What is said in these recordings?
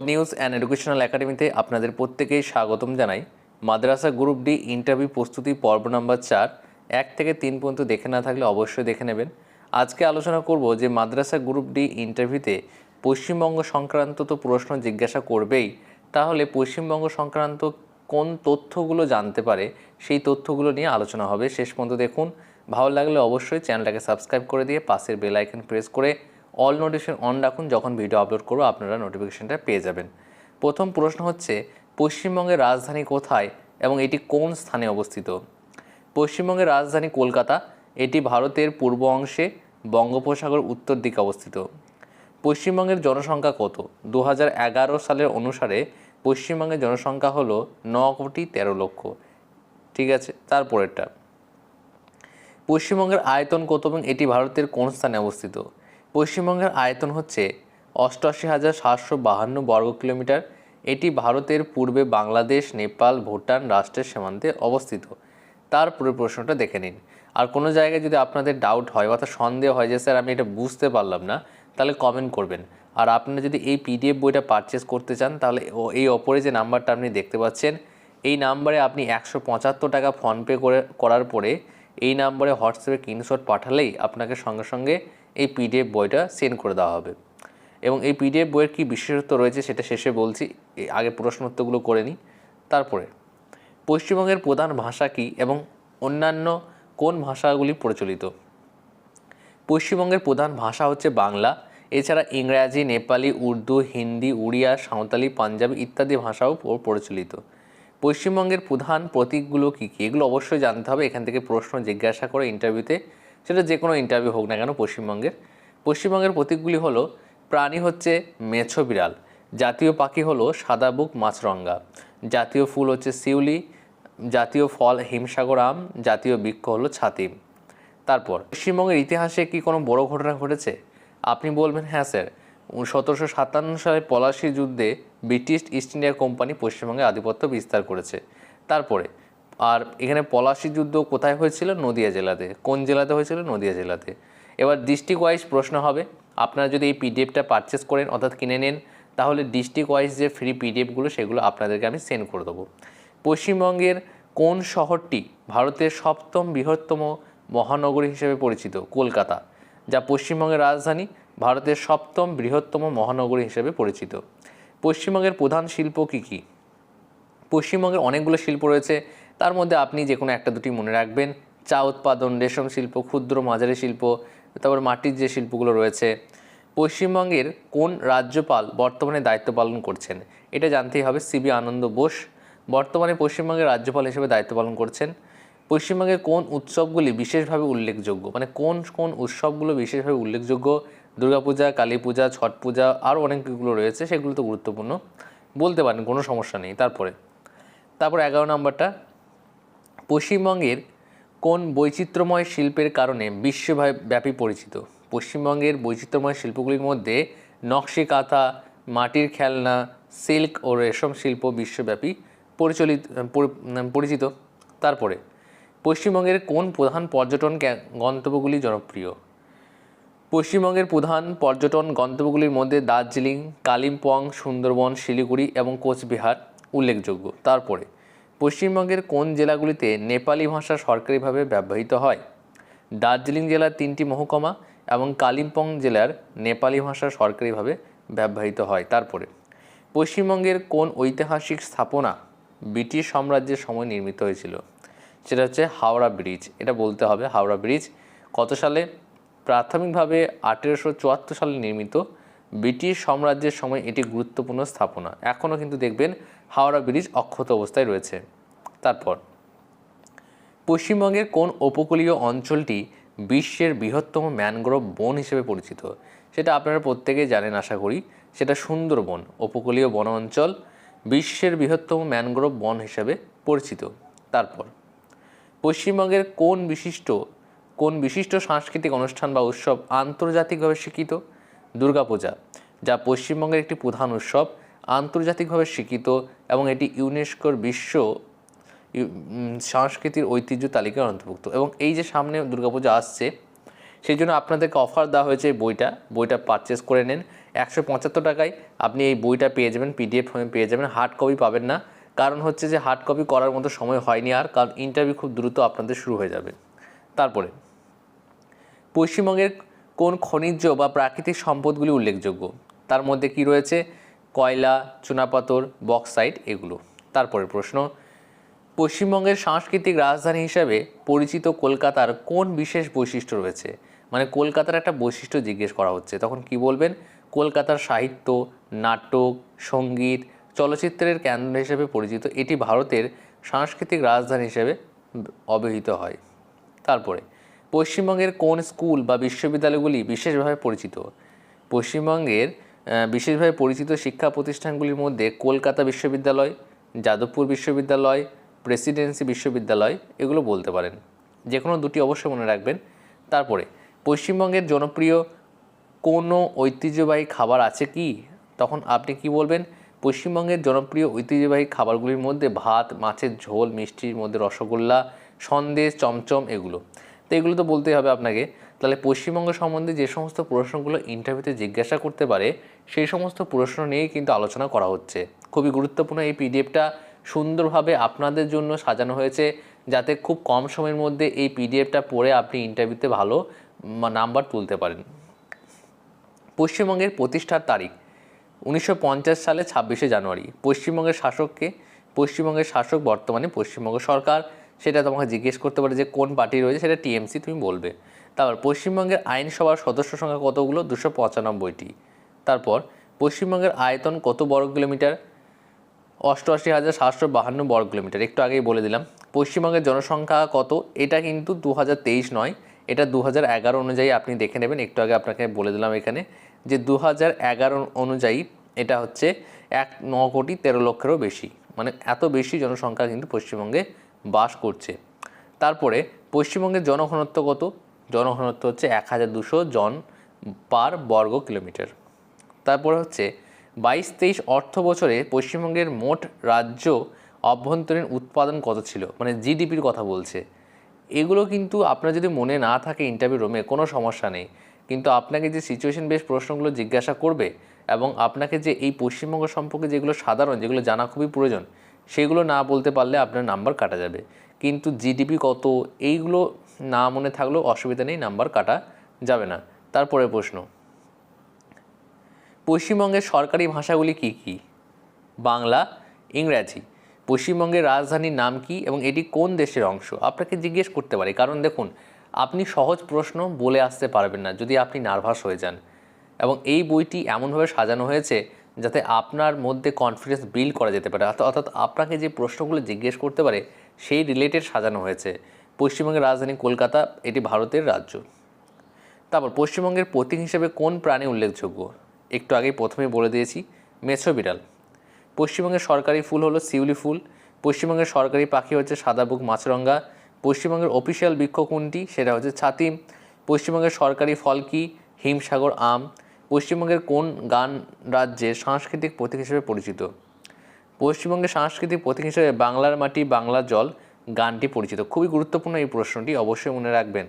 News and educational একাডেমিতে আপনাদের প্রত্যেকেই স্বাগতম জানাই। মাদ্রাসা গ্রুপ ডি ইন্টারভিউ প্রস্তুতি পর্ব নাম্বার চার, এক থেকে তিন পর্যন্ত দেখে না থাকলে অবশ্যই দেখে নেবেন। আজকে আলোচনা করব যে মাদ্রাসা গ্রুপ ডি ইন্টারভিউতে পশ্চিমবঙ্গ সংক্রান্ত তো প্রশ্ন জিজ্ঞাসা করবেই, তাহলে পশ্চিমবঙ্গ সংক্রান্ত কোন তথ্যগুলো জানতে পারে সেই তথ্যগুলো নিয়ে আলোচনা হবে। শেষ পর্যন্ত দেখুন। ভালো লাগলে অবশ্যই চ্যানেলটাকে সাবস্ক্রাইব করে দিয়ে পাশের বেল আইকন প্রেস করে অল নোটিফিকেশন অন রাখুন যখন ভিডিও আপলোড করব আপনারা নোটিফিকেশনটা পেয়ে যাবেন। প্রথম প্রশ্ন হচ্ছে, পশ্চিমবঙ্গের রাজধানী কোথায় এবং এটি কোন স্থানে অবস্থিত? পশ্চিমবঙ্গের রাজধানী কলকাতা, এটি ভারতের পূর্ব অংশে বঙ্গোপসাগর উত্তর দিকে অবস্থিত। পশ্চিমবঙ্গের জনসংখ্যা কত? দু হাজার এগারো সালের অনুসারে পশ্চিমবঙ্গের জনসংখ্যা হলো ন কোটি তেরো লক্ষ। ঠিক আছে, তারপরেরটা। পশ্চিমবঙ্গের আয়তন কত এবং এটি ভারতের কোন স্থানে অবস্থিত? পশ্চিমবঙ্গের আয়তন হচ্ছে অষ্টআশি হাজার সাতশো বাহান্ন বর্গ কিলোমিটার। এটি ভারতের পূর্বে বাংলাদেশ, নেপাল, ভুটান রাষ্ট্রের সীমান্তে অবস্থিত। তারপরে প্রশ্নটা দেখে নিন। আর কোনো জায়গায় যদি আপনাদের ডাউট হয় অর্থাৎ সন্দেহ হয় যে, স্যার, আমি এটা বুঝতে পারলাম না, তাহলে কমেন্ট করবেন। আর আপনারা যদি এই পিডিএফ বইটা পারচেস করতে চান, তাহলে এই ওপরে যে নাম্বারটা আপনি দেখতে পাচ্ছেন, এই নাম্বারে আপনি একশো পঁচাত্তর টাকা ফোনপে করে করার পরে, এই নাম্বারে হোয়াটসঅ্যাপে স্ক্রিনশট পাঠালেই আপনাকে সঙ্গে সঙ্গে এই পিডিএফ বইটা সেন্ড করে দেওয়া হবে। এবং এই পিডিএফ বইয়ের কী বিশেষত্ব রয়েছে সেটা শেষে বলছি আগে প্রশ্ন উত্তরগুলো করে নিই। তারপরে, পশ্চিমবঙ্গের প্রধান ভাষা কী এবং অন্যান্য কোন ভাষাগুলি প্রচলিত? পশ্চিমবঙ্গের প্রধান ভাষা হচ্ছে বাংলা, এছাড়া ইংরাজি, নেপালি, উর্দু, হিন্দি, উড়িয়া, সাঁওতালি, পাঞ্জাবি ইত্যাদি ভাষাও প্রচলিত। পশ্চিমবঙ্গের প্রধান প্রতীকগুলো কী কী? এগুলো অবশ্যই জানতে হবে, এখান থেকে প্রশ্ন জিজ্ঞাসা করে ইন্টারভিউতে সেটা যে কোনো ইন্টারভিউ হোক না কেন পশ্চিমবঙ্গের। পশ্চিমবঙ্গের প্রতীকগুলি হলো, প্রাণী হচ্ছে মেছো বিড়াল, জাতীয় পাখি হলো সাদা বুক মাছরঙ্গা, জাতীয় ফুল হচ্ছে শিউলি, জাতীয় ফল হিমসাগর আম, জাতীয় বৃক্ষ হলো ছাতিম তারপর, পশ্চিমবঙ্গের ইতিহাসে কি কোনো বড় ঘটনা ঘটেছে? আপনি বলবেন হ্যাঁ স্যার, সতেরোশো সাতান্ন সালে পলাশি যুদ্ধে ব্রিটিশ ইস্ট ইন্ডিয়া কোম্পানি পশ্চিমবঙ্গে আধিপত্য বিস্তার করেছে। তারপরে আর এখানে পলাশি যুদ্ধ কোথায় হয়েছিল? নদিয়া জেলাতে। কোন জেলাতে হয়েছিল? নদিয়া জেলাতে। এবার ডিস্ট্রিক্ট ওয়াইজ প্রশ্ন হবে। আপনারা যদি এই পিডিএফটা পারচেস করেন, অর্থাৎ কিনে নেন, তাহলে ডিস্ট্রিক্ট ওয়াইজ যে ফ্রি পিডিএফগুলো সেগুলো আপনাদেরকে আমি সেন্ড করে দেবো। পশ্চিমবঙ্গের কোন শহরটি ভারতের সপ্তম বৃহত্তম মহানগরী হিসেবে পরিচিত? কলকাতা, যা পশ্চিমবঙ্গের রাজধানী, ভারতের সপ্তম বৃহত্তম মহানগরী হিসেবে পরিচিত। পশ্চিমবঙ্গের প্রধান শিল্প কী কী? পশ্চিমবঙ্গের অনেকগুলো শিল্প রয়েছে। তার মধ্যে আপনি যে কোনো একটা দুটি মনে রাখবেন। চা উৎপাদন, রেশম শিল্প, ক্ষুদ্র মাঝারি শিল্প, তারপর মাটির যে শিল্পগুলো রয়েছে। পশ্চিমবঙ্গের কোন রাজ্যপাল বর্তমানে দায়িত্ব পালন করছেন? এটা জানতেই হবে সিবি আনন্দ বোস। বর্তমানে পশ্চিমবঙ্গের রাজ্যপাল হিসেবে দায়িত্ব পালন করছেন। পশ্চিমবঙ্গের কোন উৎসবগুলি বিশেষভাবে উল্লেখযোগ্য? মানে কোন কোন উৎসবগুলো বিশেষভাবে উল্লেখযোগ্য? দুর্গাপূজা কালী পূজা ছট পূজা আরও অনেকগুলো রয়েছে, সেগুলো তো গুরুত্বপূর্ণ। বলতে পারেন কোনো সমস্যা নেই, তারপরে। তারপর এগারো নম্বরটা পশ্চিমবঙ্গের কোন বৈচিত্র্যময় শিল্পের কারণে বিশ্বব্যাপী পরিচিত? পশ্চিমবঙ্গের বৈচিত্র্যময় শিল্পগুলির মধ্যে নকশি কাঁথা, মাটির খেলনা, সিল্ক ও রেশম শিল্প বিশ্বব্যাপী পরিচালিত পরিচিত। তারপরে, পশ্চিমবঙ্গের কোন প্রধান পর্যটন গন্তব্যগুলি জনপ্রিয়? পশ্চিমবঙ্গের প্রধান পর্যটন গন্তব্যগুলির মধ্যে দার্জিলিং, কালিম্পং, সুন্দরবন, শিলিগুড়ি এবং কোচবিহার উল্লেখযোগ্য। তারপরে পশ্চিমবঙ্গের কোন জেলাগুলিতে নেপালি ভাষা সরকারিভাবে ব্যবহৃত হয়? দার্জিলিং জেলার তিনটি মহকুমা এবং কালিম্পং জেলার নেপালি ভাষা সরকারিভাবে ব্যবহৃত হয়। তারপরে, পশ্চিমবঙ্গের কোন ঐতিহাসিক স্থাপনা ব্রিটিশ সাম্রাজ্যের সময় নির্মিত হয়েছিল? সেটা হচ্ছে হাওড়া ব্রিজ। এটা বলতে হবে হাওড়া ব্রিজ। কত সালে? প্রাথমিকভাবে আঠেরোশো চুয়াত্তর সালে নির্মিত ব্রিটিশ সাম্রাজ্যের সময় এটি গুরুত্বপূর্ণ স্থাপনা। এখনও কিন্তু দেখবেন হাওড়া ব্রিজ অক্ষত অবস্থায় রয়েছে। তারপর, পশ্চিমবঙ্গের কোন উপকূলীয় অঞ্চলটি বিশ্বের বৃহত্তম ম্যানগ্রোভ বন হিসেবে পরিচিত? সেটা আপনারা প্রত্যেকেই জানেন, আশা করি। সেটা সুন্দরবন, উপকূলীয় বন অঞ্চল বিশ্বের বৃহত্তম ম্যানগ্রোভ বন হিসেবে পরিচিত। তারপর, পশ্চিমবঙ্গের কোন বিশিষ্ট কোন বিশিষ্ট সাংস্কৃতিক অনুষ্ঠান বা উৎসব আন্তর্জাতিকভাবে স্বীকৃত? দুর্গাপূজা, যা পশ্চিমবঙ্গের একটি প্রধান উৎসব, আন্তর্জাতিকভাবে স্বীকৃত এবং এটি ইউনেস্কোর বিশ্ব সংস্কৃতির ঐতিহ্য তালিকায় অন্তর্ভুক্ত। এবং এই যে সামনে দুর্গাপূজা আসছে, সেই জন্য আপনাদেরকে অফার দেওয়া হয়েছে এই বইটা। বইটা পারচেস করে নেন। একশো পঁচাত্তর টাকায় আপনি এই বইটা পেয়ে যাবেন পিডিএফ পেয়ে যাবেন। হার্ড কপি পাবেন না। কারণ হচ্ছে যে হার্ড কপি করার মতো সময় হয়নি আর, কারণ ইন্টারভিউ খুব দ্রুত আপনাদের শুরু হয়ে যাবে। তারপরে, পশ্চিমবঙ্গের কোন খনিজ বা প্রাকৃতিক সম্পদগুলি উল্লেখযোগ্য? তার মধ্যে কি রয়েছে? কয়লা, চুনাপাথর বক্সাইট এগুলো। তারপরে প্রশ্ন, পশ্চিমবঙ্গের সাংস্কৃতিক রাজধানী হিসাবে পরিচিত কলকাতার কোন বিশেষ বৈশিষ্ট্য রয়েছে? মানে কলকাতার একটা বৈশিষ্ট্য জিজ্ঞেস করা হচ্ছে। তখন কি বলবেন? কলকাতার সাহিত্য, নাটক, সংগীত, চলচ্চিত্রের কেন্দ্র হিসেবে পরিচিত। এটি ভারতের সাংস্কৃতিক রাজধানী হিসেবে অবহিত হয়। তারপরে, পশ্চিমবঙ্গের কোন স্কুল বা বিশ্ববিদ্যালয়গুলি বিশেষভাবে পরিচিত? পশ্চিমবঙ্গের বিশেষভাবে পরিচিত শিক্ষা প্রতিষ্ঠানগুলির মধ্যে কলকাতা বিশ্ববিদ্যালয়, যাদবপুর বিশ্ববিদ্যালয়, প্রেসিডেন্সি বিশ্ববিদ্যালয়, এগুলো বলতে পারেন। যে কোনো দুটি অবশ্যই মনে রাখবেন। তারপরে, পশ্চিমবঙ্গের জনপ্রিয় কোনো ঐতিহ্যবাহী খাবার আছে কি? তখন আপনি কি বলবেন? পশ্চিমবঙ্গের জনপ্রিয় ঐতিহ্যবাহী খাবারগুলির মধ্যে ভাত, মাছের ঝোল, মিষ্টির মধ্যে রসগোল্লা, সন্দেশ, চমচম এগুলো। তো এগুলো তো বলতেই হবে আপনাকে। তাহলে পশ্চিমবঙ্গ সম্বন্ধে যে সমস্ত প্রশ্নগুলো ইন্টারভিউতে জিজ্ঞাসা করতে পারে, সেই সমস্ত প্রশ্ন নিয়েই কিন্তু আলোচনা করা হচ্ছে। খুবই গুরুত্বপূর্ণ এই পিডিএফটা সুন্দরভাবে আপনাদের জন্য সাজানো হয়েছে, যাতে খুব কম সময়ের মধ্যে এই পিডিএফটা পড়ে আপনি ইন্টারভিউতে ভালো নাম্বার তুলতে পারেন। পশ্চিমবঙ্গের প্রতিষ্ঠার তারিখ, উনিশশো পঞ্চাশ সালে ছাব্বিশে জানুয়ারি। পশ্চিমবঙ্গের শাসককে, পশ্চিমবঙ্গের শাসক বর্তমানে পশ্চিমবঙ্গ সরকার, সেটা তোমাকে জিজ্ঞেস করতে পারে যে কোন পার্টি রয়েছে, সেটা টিএমসি তুমি বলবে। তারপর পশ্চিমবঙ্গের আইনসভার সদস্য সংখ্যা কতগুলো? দুশো পঁচানব্বইটি। তারপর পশ্চিমবঙ্গের আয়তন কত বর্গ কিলোমিটার? অষ্টআশি হাজার সাতশো বাহান্ন বর্গ কিলোমিটার। একটু আগেই বলে দিলাম, পশ্চিমবঙ্গের জনসংখ্যা কত? এটা কিন্তু দু নয়, এটা দু হাজার এগারো অনুযায়ী আপনি দেখে নেবেন। একটু আগে আপনাকে বলে দিলাম এখানে যে দু হাজার এগারো অনুযায়ী এটা হচ্ছে এক ন কোটি তেরো লক্ষেরও বেশি। মানে এত বেশি জনসংখ্যা কিন্তু পশ্চিমবঙ্গে বাস করছে। তারপরে পশ্চিমবঙ্গের জনঘনত্ব কত? জনঘনত্ব হচ্ছে এক হাজার দুশো জন পার বর্গ কিলোমিটার। তারপরে হচ্ছে বাইশ তেইশ অর্থ বছরে পশ্চিমবঙ্গের মোট রাজ্য অভ্যন্তরীণ উৎপাদন কত ছিল? মানে জিডিপির কথা বলছে। এগুলো কিন্তু আপনার যদি মনে না থাকে ইন্টারভিউ রুমে কোনো সমস্যা নেই। কিন্তু আপনাকে যে সিচুয়েশন বেস প্রশ্নগুলো জিজ্ঞাসা করবে এবং আপনাকে যে এই পশ্চিমবঙ্গ সম্পর্কে যেগুলো সাধারণ, যেগুলো জানা খুবই প্রয়োজন, সেগুলো না বলতে পারলে আপনার নাম্বার কাটা যাবে। কিন্তু জিডিপি কত, এইগুলো না মনে থাকলেও অসুবিধা নেই, নাম্বার কাটা যাবে না। তারপরে প্রশ্ন। পশ্চিমবঙ্গের সরকারি ভাষাগুলি কি কি? বাংলা, ইংরাজি। পশ্চিমবঙ্গের রাজধানীর নাম কি এবং এটি কোন দেশের অংশ? আপনাকে জিজ্ঞেস করতে পারে। কারণ দেখুন, আপনি সহজ প্রশ্ন বলে আসতে পারবেন না যদি আপনি নার্ভাস হয়ে যান। এবং এই বইটি এমনভাবে সাজানো হয়েছে যাতে আপনার মধ্যে কনফিডেন্স বিল্ড করা যেতে পারে। অর্থাৎ আপনাকে যে প্রশ্নগুলো জিজ্ঞেস করতে পারে, সেই রিলেটেড সাজানো হয়েছে। পশ্চিমবঙ্গের রাজধানী কলকাতা, এটি ভারতের রাজ্য। তারপর পশ্চিমবঙ্গের প্রতীক হিসেবে কোন প্রাণী উল্লেখযোগ্য? একটু আগেই প্রথমে বলে দিয়েছি, মেছো বিড়াল। পশ্চিমবঙ্গের সরকারি ফুল হলো শিউলি ফুল, পশ্চিমবঙ্গের সরকারি পাখি হচ্ছে সাদাবুক মাছরঙ্গা, পশ্চিমবঙ্গের অফিসিয়াল বৃক্ষ কোনটি? সেটা হচ্ছে ছাতিম, পশ্চিমবঙ্গের সরকারি ফল কি হিমসাগর আম, পশ্চিমবঙ্গের কোন গান রাজ্যের সাংস্কৃতিক প্রতীক হিসেবে পরিচিত? পশ্চিমবঙ্গের সাংস্কৃতিক প্রতীক হিসেবে বাংলার মাটি বাংলার জল গানটি পরিচিত। খুবই গুরুত্বপূর্ণ এই প্রশ্নটি, অবশ্যই মনে রাখবেন।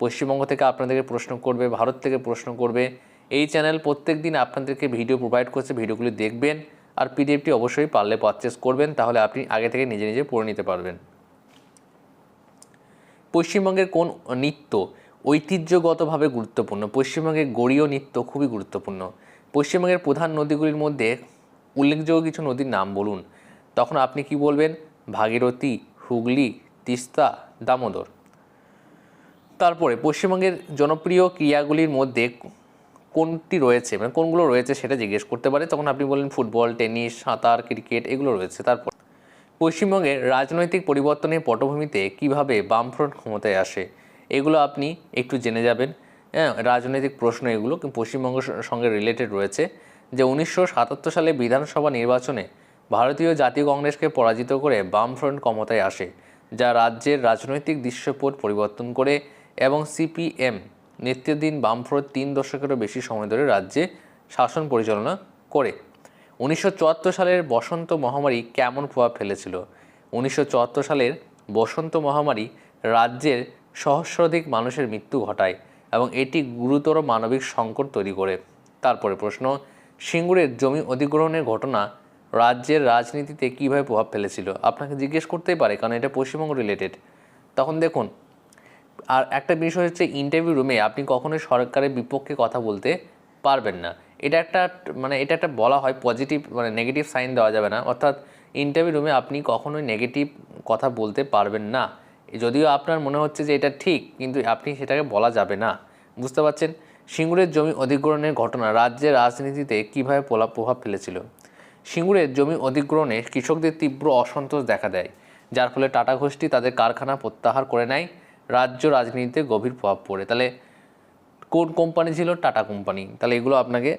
পশ্চিমবঙ্গ থেকে আপনাদেরকে প্রশ্ন করবে, ভারত থেকে প্রশ্ন করবে। এই চ্যানেল প্রত্যেক দিন আপনাদেরকে ভিডিও প্রোভাইড করছে, ভিডিওগুলি দেখবেন। আর পিডিএফটি অবশ্যই পারলে পারচেস করবেন, তাহলে আপনি আগে থেকে নিজে নিজে পড়ে নিতে পারবেন। পশ্চিমবঙ্গের কোন নৃত্য ঐতিহ্যগতভাবে গুরুত্বপূর্ণ? পশ্চিমবঙ্গের গড়ীয় নৃত্য খুবই গুরুত্বপূর্ণ। পশ্চিমবঙ্গের প্রধান নদীগুলির মধ্যে উল্লেখযোগ্য কিছু নদীর নাম বলুন। তখন আপনি কি বলবেন? ভাগীরথী হুগলি, তিস্তা, দামোদর। তারপরে পশ্চিমবঙ্গের জনপ্রিয় ক্রিয়াগুলির মধ্যে কোনটি রয়েছে? মানে কোনগুলো রয়েছে সেটা জিজ্ঞেস করতে পারে। তখন আপনি বলেন ফুটবল, টেনিস, সাঁতার, ক্রিকেট এগুলো রয়েছে। তারপর পশ্চিমবঙ্গের রাজনৈতিক পরিবর্তনের পটভূমিতে কীভাবে বামফ্রন্ট ক্ষমতায় আসে, এগুলো আপনি একটু জেনে যাবেন। হ্যাঁ রাজনৈতিক প্রশ্ন এগুলো। পশ্চিমবঙ্গের সঙ্গে রিলেটেড রয়েছে যে উনিশশো সাতাত্তর সালে বিধানসভা নির্বাচনে ভারতীয় জাতীয় কংগ্রেসকে পরাজিত করে বামফ্রন্ট ক্ষমতায় আসে, যা রাজ্যের রাজনৈতিক দৃশ্যপট পরিবর্তন করে এবং সিপিএম নেতৃত্বাধীন বামফ্রন্ট তিন দশকেরও বেশি সময় ধরে রাজ্যে শাসন পরিচালনা করে। উনিশশো চুয়াত্তর সালের বসন্ত মহামারী কেমন প্রভাব ফেলেছিল? উনিশশো চুয়াত্তর সালের বসন্ত মহামারী রাজ্যের সহস্রাধিক মানুষের মৃত্যু ঘটায় এবং এটি গুরুতর মানবিক সংকট তৈরি করে। তারপরে প্রশ্ন, সিঙ্গুরের জমি অধিগ্রহণের ঘটনা রাজ্যের রাজনীতিতে কীভাবে প্রভাব ফেলেছিল? আপনাকে জিজ্ঞেস করতেই পারে, কারণ এটা পশ্চিমবঙ্গ রিলেটেড তখন দেখুন, আর একটা বিষয় হচ্ছে ইন্টারভিউ রুমে আপনি কখনোই সরকারের বিপক্ষে কথা বলতে পারবেন না। এটা একটা মানে এটা একটা বলা হয় পজিটিভ মানে নেগেটিভ সাইন দেওয়া যাবে না। অর্থাৎ ইন্টারভিউ রুমে আপনি কখনোই নেগেটিভ কথা বলতে পারবেন না। যদিও আপনার মনে হচ্ছে যে এটা ঠিক, কিন্তু আপনি সেটাকে বলা যাবে না। বুঝতে পারছেন? সিঙ্গুরের জমি অধিগ্রহণের ঘটনা রাজ্যের রাজনীতিতে কীভাবে প্রভাব ফেলেছিল? সিঙ্গুরের জমি অধিগ্রহণে কৃষকদের তীব্র অসন্তোষ দেখা দেয়, যার ফলে টাটা গোষ্ঠী তাদের কারখানা প্রত্যাহার করে নেয়। রাজ্য রাজনীতিতে গভীর প্রভাব পড়ে। তাহলে কোন কোম্পানি ছিল? টাটা কোম্পানি। তাহলে এগুলো আপনাকে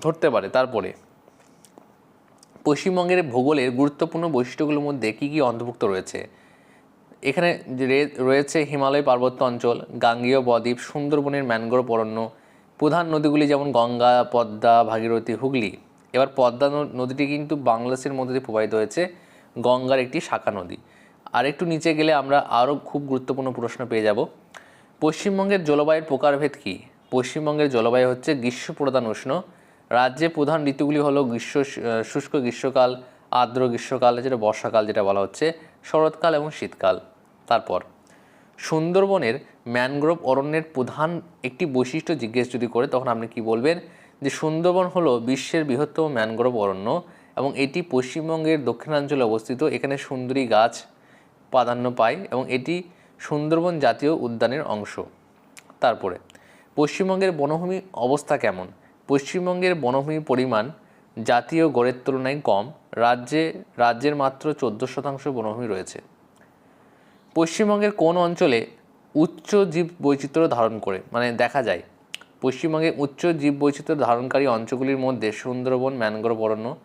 ধরতে পারে। তারপরে, পশ্চিমবঙ্গের ভূগোলের গুরুত্বপূর্ণ বৈশিষ্ট্যগুলোর মধ্যে কী কী অন্তর্ভুক্ত রয়েছে? এখানে রয়েছে হিমালয় পার্বত্য অঞ্চল, গাঙ্গেয় বদ্বীপ, সুন্দরবনের ম্যানগ্রোভ অরণ্য, প্রধান নদীগুলি যেমন গঙ্গা, পদ্মা, ভাগীরথী, হুগলি। এবার পদ্মা নদীটি কিন্তু বাংলাদেশের মধ্যে দিয়ে প্রবাহিত হয়েছে, গঙ্গার একটি শাখা নদী। আর একটু নিচে গেলে আমরা আরও খুব গুরুত্বপূর্ণ প্রশ্ন পেয়ে যাব। পশ্চিমবঙ্গের জলবায়ুর প্রকারভেদ কী? পশ্চিমবঙ্গের জলবায়ু হচ্ছে গ্রীষ্ম প্রধান উষ্ণ। রাজ্যে প্রধান ঋতুগুলি হলো গ্রীষ্ম শুষ্ক গ্রীষ্মকাল, আর্দ্র গ্রীষ্মকাল, যেটা বর্ষাকাল যেটা বলা হচ্ছে, শরৎকাল এবং শীতকাল। তারপর, সুন্দরবনের ম্যানগ্রোভ অরণ্যের প্রধান একটি বৈশিষ্ট্য জিজ্ঞেস যদি করে, তখন আপনি কি বলবেন? যে সুন্দরবন হলো বিশ্বের বৃহত্তম ম্যানগ্রোভ অরণ্য এবং এটি পশ্চিমবঙ্গের দক্ষিণাঞ্চলে অবস্থিত। এখানে সুন্দরী গাছ প্রাধান্য পায় এবং এটি সুন্দরবন জাতীয় উদ্যানের অংশ। তারপরে, পশ্চিমবঙ্গের বনভূমি অবস্থা কেমন? পশ্চিমবঙ্গের বনভূমির পরিমাণ জাতীয় গড়ের তুলনায় কম। রাজ্যে, রাজ্যের মাত্র চোদ্দ শতাংশ বনভূমি রয়েছে। পশ্চিমবঙ্গের কোন অঞ্চলে উচ্চ জীব বৈচিত্র্য ধারণ করে? মানে দেখা যায় পশ্চিমবঙ্গে উচ্চ জীব বৈচিত্র্য ধারণকারী অঞ্চলগুলির মধ্যে সুন্দরবন ম্যানগ্রোভ অরণ্য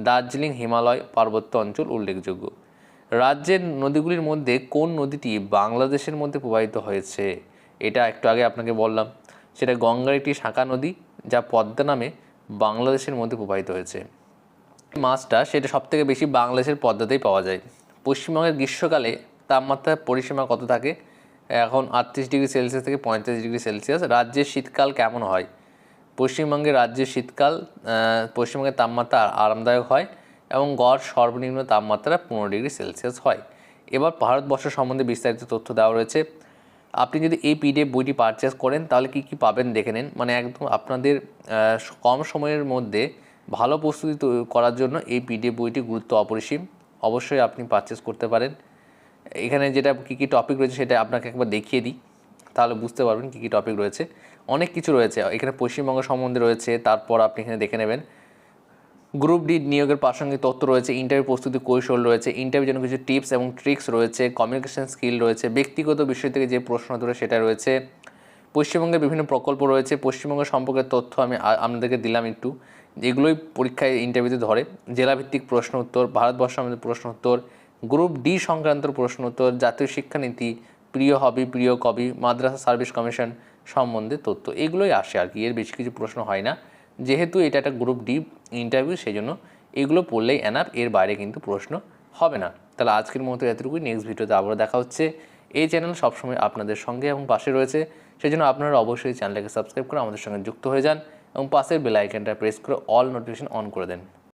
দার্জিলিং, হিমালয় পার্বত্য অঞ্চল উল্লেখযোগ্য। রাজ্যের নদীগুলির মধ্যে কোন নদীটি বাংলাদেশের মধ্যে প্রবাহিত হয়েছে? এটা একটু আগে আপনাকে বললাম। সেটা গঙ্গার একটি শাখা নদী, যা পদ্মা নামে বাংলাদেশের মধ্যে প্রবাহিত হয়েছে। মাছটা সেটা সব থেকে বেশি বাংলাদেশের পদ্মাতেই পাওয়া যায়। পশ্চিমবঙ্গের গ্রীষ্মকালে তাপমাত্রার পরিসীমা কত থাকে? এখন আটত্রিশ ডিগ্রি সেলসিয়াস থেকে পঁয়ত্রিশ ডিগ্রি সেলসিয়াস। রাজ্যের শীতকাল কেমন হয়? পশ্চিমবঙ্গে রাজ্যের শীতকাল পশ্চিমবঙ্গের তাপমাত্রা আরামদায়ক হয় এবং গড় সর্বনিম্ন তাপমাত্রা পনেরো ডিগ্রি সেলসিয়াস হয়। এবার ভারতবর্ষ সম্বন্ধে বিস্তারিত তথ্য দেওয়া রয়েছে। আপনি যদি এই পিডিএফ বইটি পারচেস করেন, তাহলে কি কি পাবেন দেখে নিন। মানে একদম আপনাদের কম সময়ের মধ্যে ভালো প্রস্তুতি করার জন্য এই পিডিএফ বইটি গুরুত্ব অপরিসীম। অবশ্যই আপনি পারচেস করতে পারেন। এখানে যেটা কী কী টপিক রয়েছে সেটা আপনাকে একবার দেখিয়ে দিই, তাহলে বুঝতে পারবেন কী কী টপিক রয়েছে। অনেক কিছু রয়েছে, এখানে পশ্চিমবঙ্গ সম্বন্ধে রয়েছে, তারপর আপনি এখানে দেখে নেবেন। গ্রুপ ডি নিয়োগের প্রাসঙ্গিক তথ্য রয়েছে ইন্টারভিউ প্রস্তুতি কৌশল রয়েছে ইন্টারভিউ জন্য কিছু টিপস এবং ট্রিক্স রয়েছে কমিউনিকেশন স্কিল রয়েছে, ব্যক্তিগত বিষয় থেকে যে প্রশ্ন ধরে সেটা রয়েছে। পশ্চিমবঙ্গের বিভিন্ন প্রকল্প রয়েছে, পশ্চিমবঙ্গ সম্পর্কে তথ্য আমি আপনাদেরকে দিলাম একটু। এগুলোই পরীক্ষায় ইন্টারভিউতে ধরে। জেলাভিত্তিক প্রশ্ন উত্তর ভারতবর্ষ আমাদের প্রশ্ন উত্তর গ্রুপ ডি সংক্রান্ত প্রশ্ন উত্তর জাতীয় শিক্ষানীতি, প্রিয় হবি, প্রিয় কবি, মাদ্রাসা সার্ভিস কমিশন সম্বন্ধে তথ্য, এগুলোই আসে আর কি, এর বেশি কিছু প্রশ্ন হয় না। যেহেতু এটা একটা গ্রুপ ডি ইন্টারভিউ সেই জন্য এগুলো পড়লেই এনাফ এর বাইরে কিন্তু প্রশ্ন হবে না। তাহলে আজকের মতো এতটুকুই নেক্সট ভিডিওতে আবারও দেখা হচ্ছে। এই চ্যানেল সবসময় আপনাদের সঙ্গে এবং পাশে রয়েছে। সেই জন্য আপনারা অবশ্যই চ্যানেলটাকে সাবস্ক্রাইব করে আমাদের সঙ্গে যুক্ত হয়ে যান এবং পাশের বেল আইকনটা প্রেস করে অল নোটিফিকেশন অন করে দেন।